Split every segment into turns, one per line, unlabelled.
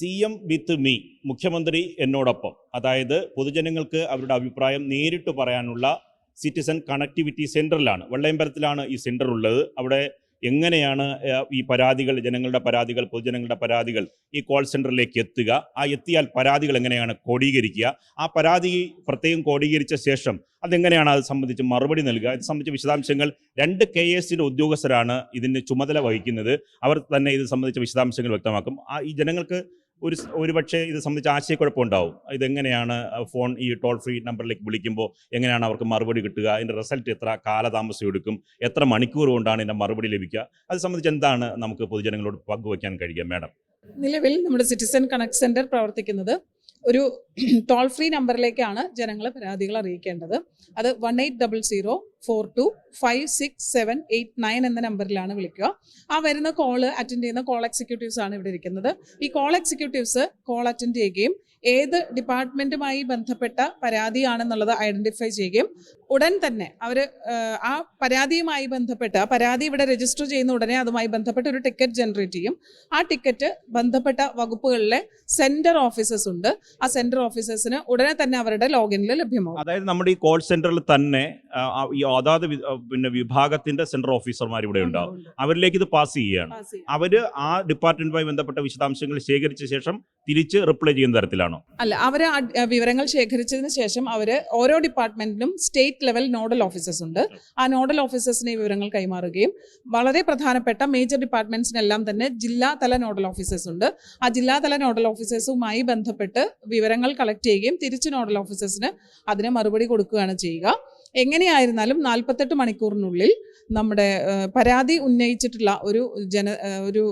C M with me മുഖ്യമന്ത്രി എന്നോടൊപ്പം. അതായത് പൊതുജനങ്ങൾക്ക് അവരുടെ അഭിപ്രായം നേരിട്ട് പറയാനുള്ള സിറ്റിസൺ കണക്ടിവിറ്റി സെന്ററിലാണ് വെള്ളയമ്പലത്തിലാണ് ഈ സെന്റർ ഉള്ളത്. അവിടെ എങ്ങനെയാണ് ഈ പരാതികൾ ജനങ്ങളുടെ പരാതികൾ പൊതുജനങ്ങളുടെ പരാതികൾ ഈ കോൾ സെന്ററിലേക്ക് എത്തുക? ആ എത്തിയാൽ പരാതികൾ എങ്ങനെയാണ് കോടീകരിക്കുക ആ പരാതി പ്രത്യേകം കോടീകരിച്ച ശേഷം അതെങ്ങനെയാണ് അത് സംബന്ധിച്ച് മറുപടി നൽകുക? ഇത് സംബന്ധിച്ച വിശദാംശങ്ങൾ രണ്ട് കെ എസിന്റെ ഉദ്യോഗസ്ഥരാണ് ഇതിന് ചുമതല വഹിക്കുന്നത്. അവർ തന്നെ ഇത് സംബന്ധിച്ച വിശദാംശങ്ങൾ വ്യക്തമാക്കും. ആ ഈ ജനങ്ങൾക്ക് ഒരു ഒരുപക്ഷെ ഇത് സംബന്ധിച്ച് ആശയക്കുഴപ്പം ഉണ്ടാവും ഇതെങ്ങനെയാണ് ഫോൺ ഈ ടോൾ ഫ്രീ നമ്പറിലേക്ക് വിളിക്കുമ്പോൾ എങ്ങനെയാണ് അവർക്ക് മറുപടി കിട്ടുക? അതിന്റെ റിസൾട്ട് എത്ര? കാലതാമസം എടുക്കും. എത്ര മണിക്കൂർ കൊണ്ടാണ് ഇതിന്റെ മറുപടി ലഭിക്കുക? അത് സംബന്ധിച്ച് എന്താണ് നമുക്ക് പൊതുജനങ്ങളോട് പങ്കുവയ്ക്കാൻ കഴിയുക മാഡം?
നിലവിൽ നമ്മുടെ സിറ്റിസൺ കണക്ട് സെന്റർ പ്രവർത്തിക്കുന്നത് ഒരു ടോൾ ഫ്രീ നമ്പറിലേക്കാണ് ജനങ്ങൾ പരാതികൾ അറിയിക്കേണ്ടത്. അത് one eight double zero four two five six seven eight nine എന്ന നമ്പറിലാണ് വിളിക്കുക. ആ വരുന്ന കോൾ അറ്റൻഡ് ചെയ്യുന്ന കോൾ എക്സിക്യൂട്ടീവ്സ് ആണ് ഇവിടെ ഇരിക്കുന്നത്. ഈ കോൾ എക്സിക്യൂട്ടീവ്സ് കോൾ അറ്റൻഡ് ചെയ്യുകയും ഏത് ഡിപ്പാർട്ട്മെന്റുമായി ബന്ധപ്പെട്ട പരാതിയാണെന്നുള്ളത് ഐഡന്റിഫൈ ചെയ്യുകയും ഉടൻ തന്നെ അവർ ആ പരാതിയുമായി ബന്ധപ്പെട്ട് ആ പരാതി ഇവിടെ രജിസ്റ്റർ ചെയ്യുന്ന ഉടനെ അതുമായി ബന്ധപ്പെട്ട് ഒരു ടിക്കറ്റ് ജനറേറ്റ് ചെയ്യും. ആ ടിക്കറ്റ് ബന്ധപ്പെട്ട വകുപ്പുകളിലെ സെന്റർ ഓഫീസസ് ഉണ്ട്. ആ സെന്റർ ഓഫീസേഴ്സിന് ഉടനെ തന്നെ അവരുടെ ലോഗിനിൽ ലഭ്യമാകും
അതായത് നമ്മുടെ ഈ കോൾ സെന്ററിൽ തന്നെ ഈ അതാത് പിന്നെ വിഭാഗത്തിന്റെ സെൻട്രൽ ഓഫീസർമാർ ഇവിടെ ഉണ്ടാവും. അവരിലേക്ക് ഇത് പാസ് ചെയ്യുകയാണ്. അവർ ആ ഡിപ്പാർട്ട്മെന്റുമായി ബന്ധപ്പെട്ട വിശദാംശങ്ങൾ ശേഖരിച്ച ശേഷം തിരിച്ച് റിപ്ലൈ ചെയ്യുന്ന തരത്തിലാണോ?
അല്ല അവർ വിവരങ്ങൾ ശേഖരിച്ചതിന് ശേഷം അവർ ഓരോ ഡിപ്പാർട്ട്മെന്റിനും സ്റ്റേറ്റ് ലെവൽ നോഡൽ ഓഫീസേഴ്സ് ഉണ്ട്. ആ നോഡൽ ഓഫീസേഴ്സിനെ വിവരങ്ങൾ കൈമാറുകയും വളരെ പ്രധാനപ്പെട്ട മേജർ ഡിപ്പാർട്ട്മെന്റ്സിനെല്ലാം തന്നെ ജില്ലാതല നോഡൽ ഓഫീസേഴ്സ് ഉണ്ട്. ആ ജില്ലാതല നോഡൽ ഓഫീസേഴ്സുമായി ബന്ധപ്പെട്ട് വിവരങ്ങൾ കളക്ട് ചെയ്യുകയും തിരിച്ച് നോഡൽ ഓഫീസേഴ്സിന് അതിന് മറുപടി കൊടുക്കുകയാണ് ചെയ്യുക. എങ്ങനെയായിരുന്നാലും നാൽപ്പത്തെട്ട് മണിക്കൂറിനുള്ളിൽ നമ്മുടെ പരാതി ഉന്നയിച്ചിട്ടുള്ള ഒരു ജന ഒരു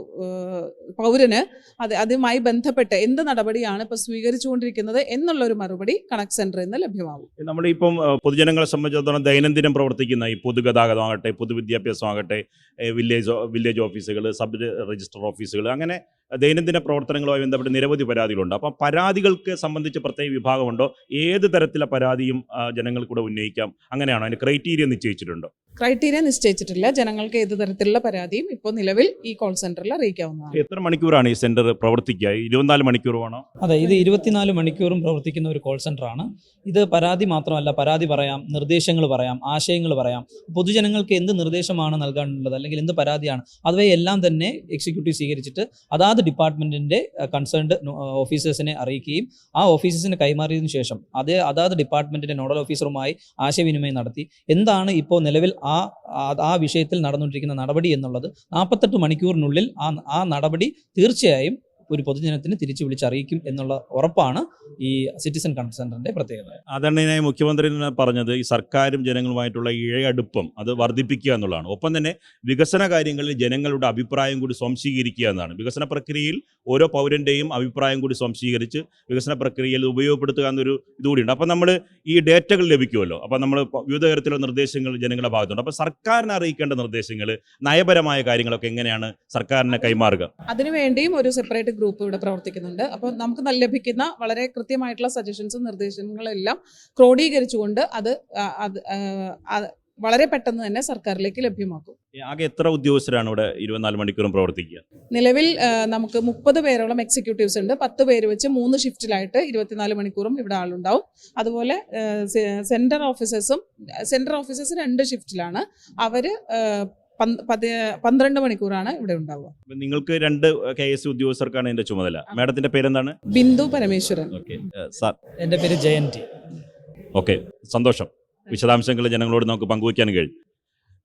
പൗരന് അത് അതുമായി ബന്ധപ്പെട്ട് എന്ത് നടപടിയാണ് ഇപ്പോൾ സ്വീകരിച്ചുകൊണ്ടിരിക്കുന്നത് എന്നുള്ള ഒരു മറുപടി കണക്ട് സെന്ററിൽ നിന്ന് ലഭ്യമാവും.
നമ്മളിപ്പം പൊതുജനങ്ങളെ സംബന്ധിച്ചിടത്തോളം ദൈനംദിനം പ്രവർത്തിക്കുന്ന ഈ പൊതുഗതാഗതമാകട്ടെ പൊതുവിദ്യാഭ്യാസമാകട്ടെ ആകട്ടെ വില്ലേജ് വില്ലേജ് ഓഫീസുകൾ സബ് രജിസ്റ്റർ ഓഫീസുകൾ അങ്ങനെ ദൈനംദിന പ്രവർത്തനങ്ങളുമായി ബന്ധപ്പെട്ട് നിരവധി പരാതികളുണ്ട്. അപ്പം പരാതികൾക്ക് സംബന്ധിച്ച് പ്രത്യേക വിഭാഗമുണ്ടോ? ഏത് തരത്തിലെ പരാതിയും ജനങ്ങൾക്കൂടെ ജനങ്ങൾക്ക് കൂടെ ഉന്നയിക്കാം. അങ്ങനെയാണോ? അതിന് ക്രൈറ്റീരിയ നിശ്ചയിച്ചിട്ടുണ്ടോ?
ക്രൈറ്റീരിയ നിശ്ചയിച്ചിട്ടില്ല. ജനങ്ങൾക്ക് ഏത് തരത്തിലുള്ള പരാതിയും ഇപ്പോൾ നിലവിൽ ഈ കോൾ സെന്ററിൽ അറിയിക്കാവുന്നതാണ്.
എത്ര മണിക്കൂറാണ് ഈ സെന്റർ പ്രവർത്തിക്കുക? ഇരുപത്തിനാല് മണിക്കൂറുമാണോ
അതെ ഇത് ഇരുപത്തിനാല് മണിക്കൂറും പ്രവർത്തിക്കുന്ന ഒരു കോൾ സെന്ററാണ് ഇത് പരാതി മാത്രമല്ല പരാതി പറയാം നിർദ്ദേശങ്ങൾ പറയാം ആശയങ്ങൾ പറയാം. പൊതുജനങ്ങൾക്ക് എന്ത് നിർദ്ദേശമാണ് നൽകാനുള്ളത് അല്ലെങ്കിൽ എന്ത് പരാതിയാണ് അതുവരെ എല്ലാം തന്നെ എക്സിക്യൂട്ടീവ് സ്വീകരിച്ചിട്ട് അതാത് ഡിപ്പാർട്ട്മെന്റിന്റെ കൺസേൺഡ് ഓഫീസേഴ്സിനെ അറിയിക്കുകയും ആ ഓഫീസേഴ്സിന് കൈമാറിയതിനു ശേഷം അത് അതാത് ഡിപ്പാർട്ട്മെന്റിന്റെ നോഡൽ ഓഫീസറുമായി ആശയവിനിമയം നടത്തി. എന്താണ് ഇപ്പോൾ നിലവിൽ ആ- ആ വിഷയത്തിൽ നടന്നുകൊണ്ടിരിക്കുന്ന നടപടി എന്നുള്ളത്? നാൽപ്പത്തെട്ട് മണിക്കൂറിനുള്ളിൽ ആ ആ നടപടി തീർച്ചയായും ഒരു പൊതുജനത്തിന് തിരിച്ചു വിളിച്ചറിയിക്കും എന്നുള്ള ഉറപ്പാണ് ഈ സിറ്റിസൺ സെന്ററിന്റെ പ്രത്യേകത.
അതാണ് ഞാൻ മുഖ്യമന്ത്രി പറഞ്ഞത് ഈ സർക്കാരും ജനങ്ങളുമായിട്ടുള്ള ഇഴയടുപ്പം അത് വർദ്ധിപ്പിക്കുക എന്നുള്ളതാണ്. ഒപ്പം തന്നെ വികസന കാര്യങ്ങളിൽ ജനങ്ങളുടെ അഭിപ്രായം കൂടി സ്വാംശീകരിക്കുക എന്നാണ് വികസന പ്രക്രിയയിൽ ഓരോ പൗരന്റെയും അഭിപ്രായം കൂടി സ്വാംശീകരിച്ച് വികസന പ്രക്രിയയിൽ ഇത് ഉപയോഗപ്പെടുത്തുക എന്നൊരു ഇതുകൂടിയുണ്ട്. അപ്പം നമ്മൾ ഈ ഡേറ്റകൾ ലഭിക്കുമല്ലോ. അപ്പം നമ്മൾ വിവിധ തരത്തിലുള്ള നിർദ്ദേശങ്ങൾ ജനങ്ങളുടെ ഭാഗത്തുണ്ട്. അപ്പം സർക്കാരിനെ അറിയിക്കേണ്ട നിർദ്ദേശങ്ങൾ നയപരമായ കാര്യങ്ങളൊക്കെ എങ്ങനെയാണ് സർക്കാരിനെ കൈമാറുക?
അതിനുവേണ്ടിയും ഒരു സെപ്പറേറ്റ് ഗ്രൂപ്പ് ഇവിടെ പ്രവർത്തിക്കുന്നുണ്ട്. അപ്പോൾ നമുക്ക് നല്ല ലഭിക്കുന്ന വളരെ കൃത്യമായിട്ടുള്ള സജഷൻസും നിർദ്ദേശങ്ങളെല്ലാം ക്രോഡീകരിച്ചുകൊണ്ട് അത് വളരെ പെട്ടെന്ന് തന്നെ സർക്കാരിലേക്ക് ലഭ്യമാക്കും.
ആകെ എത്ര ഉദ്യോഗസ്ഥരാണ് ഇവിടെ ഇരുപത്തിനാല് മണിക്കൂറും പ്രവർത്തിക്കുക?
നിലവിൽ നമുക്ക് മുപ്പത് പേരോളം എക്സിക്യൂട്ടീവ്സ് ഉണ്ട്. പത്ത് പേര് വെച്ച് മൂന്ന് ഷിഫ്റ്റിലായിട്ട് ഇരുപത്തിനാല് മണിക്കൂറും ഇവിടെ ആളുണ്ടാവും. അതുപോലെ സെൻട്രൽ ഓഫീസേഴ്സും സെൻട്രൽ ഓഫീസേഴ്സ് രണ്ട് ഷിഫ്റ്റിലാണ് അവർ പന്ത്രണ്ട് മണിക്കൂറാണ് ഇവിടെ ഉണ്ടാവുക.
നിങ്ങൾക്ക് രണ്ട് കെ എസ് ഉദ്യോഗസ്ഥർക്കാണ് എന്റെ ചുമതല. മാഡത്തിന്റെ പേരെന്താണ്?
ബിന്ദു പരമേശ്വരൻ.
എന്റെ സാർ.
എന്റെ പേര് ജയന്തി.
ഓക്കെ. സന്തോഷം. വിശദാംശങ്ങൾ ജനങ്ങളോട് നമുക്ക് പങ്കുവയ്ക്കാൻ കഴിയും.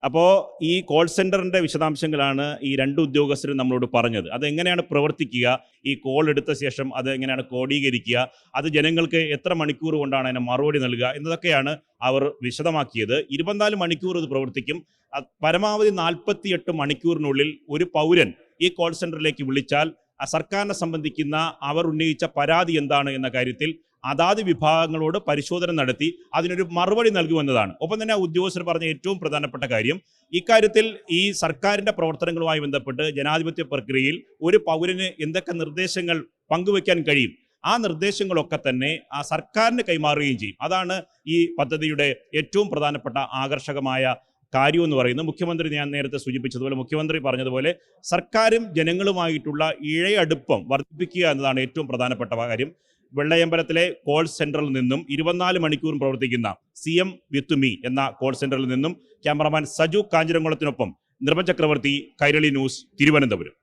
അപ്പോൾ ഈ കോൾ സെന്ററിന്റെ വിശദാംശങ്ങളാണ് ഈ രണ്ട് ഉദ്യോഗസ്ഥരും നമ്മളോട് പറഞ്ഞത്. അതെങ്ങനെയാണ് പ്രവർത്തിക്കുക? ഈ കോൾ എടുത്ത ശേഷം അത് എങ്ങനെയാണ് കോഡീകരിക്കുക അത് ജനങ്ങൾക്ക് എത്ര മണിക്കൂർ കൊണ്ടാണ് അതിനെ മറുപടി നൽകുക എന്നതൊക്കെയാണ് അവർ വിശദമാക്കിയത്. ഇരുപത്തിനാല് മണിക്കൂർ ഇത് പ്രവർത്തിക്കും. പരമാവധി നാൽപ്പത്തിയെട്ട് മണിക്കൂറിനുള്ളിൽ ഒരു പൗരൻ ഈ കോൾ സെന്ററിലേക്ക് വിളിച്ചാൽ സർക്കാരിനെ സംബന്ധിക്കുന്ന അവർ ഉന്നയിച്ച പരാതി എന്താണ് എന്ന കാര്യത്തിൽ അതാത് വിഭാഗങ്ങളോട് പരിശോധന നടത്തി അതിനൊരു മറുപടി നൽകുമെന്നതാണ്. ഒപ്പം തന്നെ ഉദ്യോഗസ്ഥർ പറഞ്ഞ ഏറ്റവും പ്രധാനപ്പെട്ട കാര്യം ഇക്കാര്യത്തിൽ ഈ സർക്കാരിന്റെ പ്രവർത്തനങ്ങളുമായി ബന്ധപ്പെട്ട് ജനാധിപത്യ പ്രക്രിയയിൽ ഒരു പൗരന് എന്തൊക്കെ നിർദ്ദേശങ്ങൾ പങ്കുവെക്കാൻ കഴിയും ആ നിർദ്ദേശങ്ങളൊക്കെ തന്നെ ആ സർക്കാരിന് കൈമാറുകയും ചെയ്യും. അതാണ് ഈ പദ്ധതിയുടെ ഏറ്റവും പ്രധാനപ്പെട്ട ആകർഷകമായ കാര്യം എന്ന് പറയുന്നത്. മുഖ്യമന്ത്രി ഞാൻ നേരത്തെ സൂചിപ്പിച്ചതുപോലെ മുഖ്യമന്ത്രി പറഞ്ഞതുപോലെ സർക്കാരും ജനങ്ങളുമായിട്ടുള്ള ഇഴയടുപ്പം വർദ്ധിപ്പിക്കുക എന്നതാണ് ഏറ്റവും പ്രധാനപ്പെട്ട കാര്യം. വെള്ളയമ്പലത്തിലെ കോൾ സെന്ററിൽ നിന്നും ഇരുപത്തിനാല് മണിക്കൂറും പ്രവർത്തിക്കുന്ന സി എം വിത്ത് മീ എന്ന കോൾ സെന്ററിൽ നിന്നും ക്യാമറമാൻ സജു കാഞ്ഞിരംകുളത്തിനൊപ്പം നിർഭചക്രവർത്തി ചക്രവർത്തി കൈരളി ന്യൂസ് തിരുവനന്തപുരം.